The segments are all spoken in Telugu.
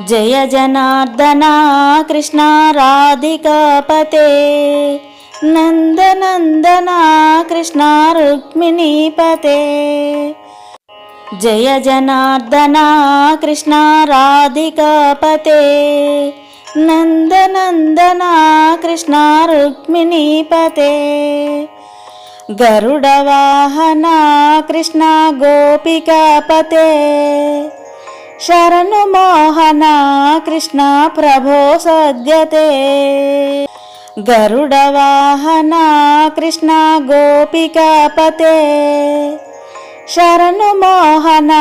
జయ జనార్దన కృష్ణ రాధికాపతే. నందనందన కృష్ణ రుక్మిణీపతే. జయ జనార్దన కృష్ణ రాధికాపతే. నందనందన కృష్ణ రుక్మిణీపతే. గరుడవాహన కృష్ణ గోపికాపతే. శరణు మోహన కృష్ణ ప్రభో సద్యతే. గరుడవాహన కృష్ణ గోపికాపతే శరణు మోహన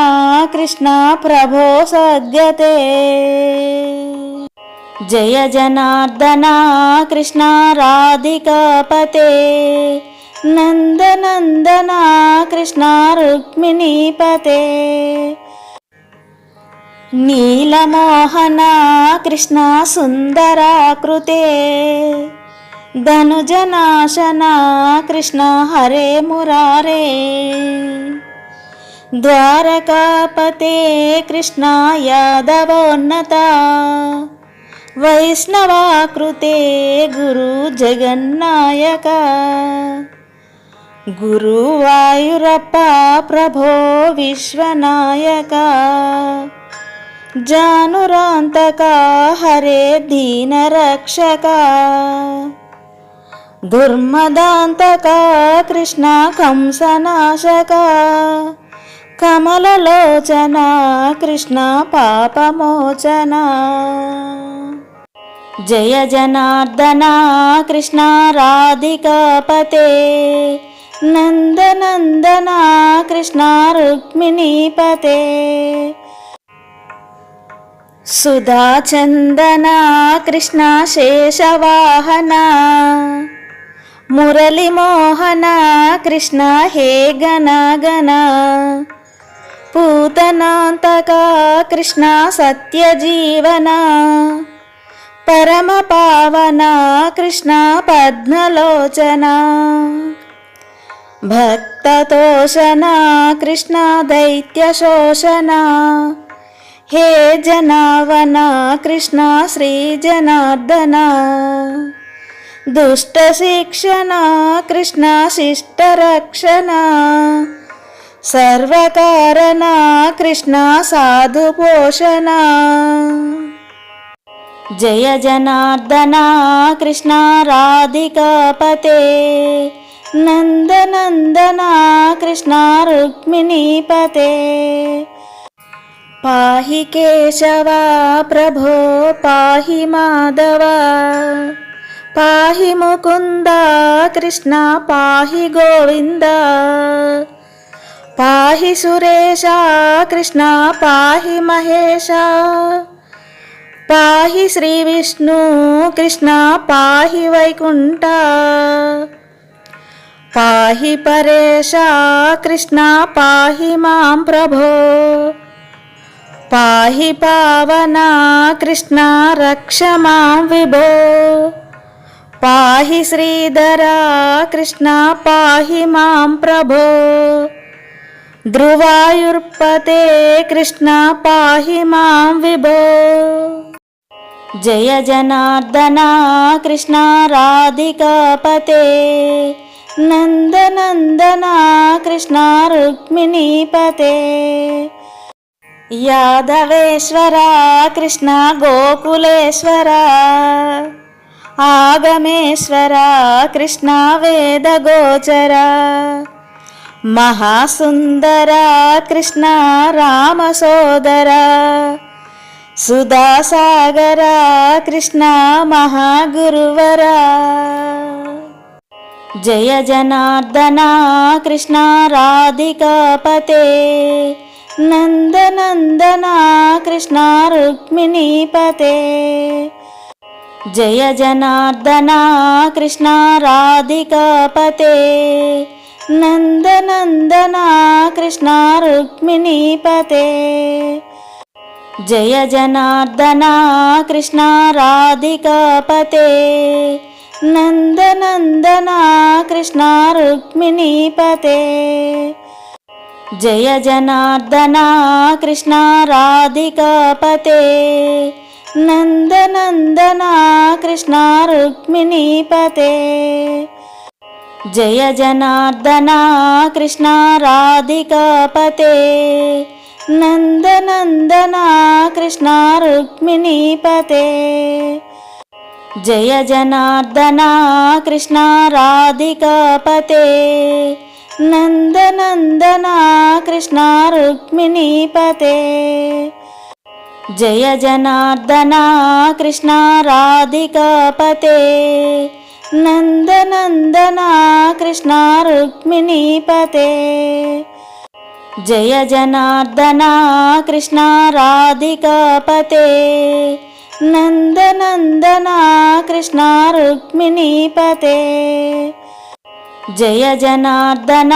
కృష్ణ ప్రభో సద్యతే. జయ జనార్దన కృష్ణ రాధికాపతే నందనందన కృష్ణ రుక్మిణీపతే నీలమోహనా కృష్ణ సుందరాకృతే ధనుజనాశనా కృష్ణ హరే మురారే ద్వారకాపతే కృష్ణ యాదవోన్నత వైష్ణవాకృతే గురు జగన్నాయక గురువాయురప్ప ప్రభో విశ్వనాయక. జానురాంతక హరే దీనరక్షక. దుర్మదాంతక కృష్ణ కంసనాశక. కమలలోచన కృష్ణ పాపమోచన. జయ జనార్దన కృష్ణ రాధికాపతే. నందనందన కృష్ణ రుక్మిణీపతే. సుధాచందన కృష్ణ శేషవాహన. మురళిమోహన కృష్ణ హే గణ గణ పూతనాంతక కృష్ణ సత్యజీవన. పరమ పావన కృష్ణ పద్మలోచన. భక్తతోషణ కృష్ణ దైత్యశోషణ హే జనావన కృష్ణ శ్రీ జనార్దన దుష్ట శిక్షణ కృష్ణ శిష్ట రక్షణ సర్వకారణ కృష్ణ సాధు పోషణ జయ జనార్దన కృష్ణ రాధికాపతే. నందనందన కృష్ణ రుక్మిణీపతే. పాహి కేశవ ప్రభో పాహి మాధవ. పాహి ముకుంద కృష్ణ పాహి గోవింద. పాహి సురేశ కృష్ణ పాహి మహేశ. పాహి శ్రీ విష్ణు కృష్ణ పాహి వైకుంఠ. పాహి పరేశ కృష్ణ పాహి మాం ప్రభో. పాహి పావనా కృష్ణ రక్ష మాం విభో. పాహి శ్రీధరా కృష్ణ పాహి మాం ప్రభో. ధ్రువాయుర్పతే కృష్ణ పాహి మాం విభో. జయ జనార్దన కృష్ణ రాధికాపతే నందనందనా కృష్ణ రుక్మిణీపతే యాదవేశ్వర కృష్ణ గోకులేశ్వర ఆగమేశ్వర కృష్ణ వేదగోచర మహాసుందర కృష్ణ రామసోదర సుధాసాగర కృష్ణ మహాగురువర. జయ జనార్దన కృష్ణ రాధికాపతే నందనందన కృష్ణ రుక్మిణీపతే జయ జనార్దన కృష్ణ రాధికాపతే నందనందన కృష్ణ రుక్మిణీపతే జయ జనార్దన కృష్ణ రాధికాపతే నందనందన కృష్ణ రుక్మిణీపతే జయ జనార్దన కృష్ణ రాధికాపతే నందనందన కృష్ణ రుక్మిణీపతే జయ జనార్దన కృష్ణ రాధికాపతే నందనందన కృష్ణ రుక్మిణీపతే జయ జనార్దన కృష్ణ రాధికాపతే నందనందన కృష్ణ రుక్మిణీపతే జయ జనార్దన కృష్ణ రాధికాపతే నందనందన కృష్ణ రుక్మిణీపతే జయ జనార్దన కృష్ణ రాధికాపతే నందనందన కృష్ణ రుక్మిణీపతే జయ జనార్దన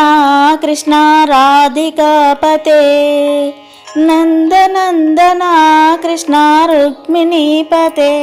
కృష్ణ రాధికాపతే. నందనందన కృష్ణ రుక్మిణీపతే.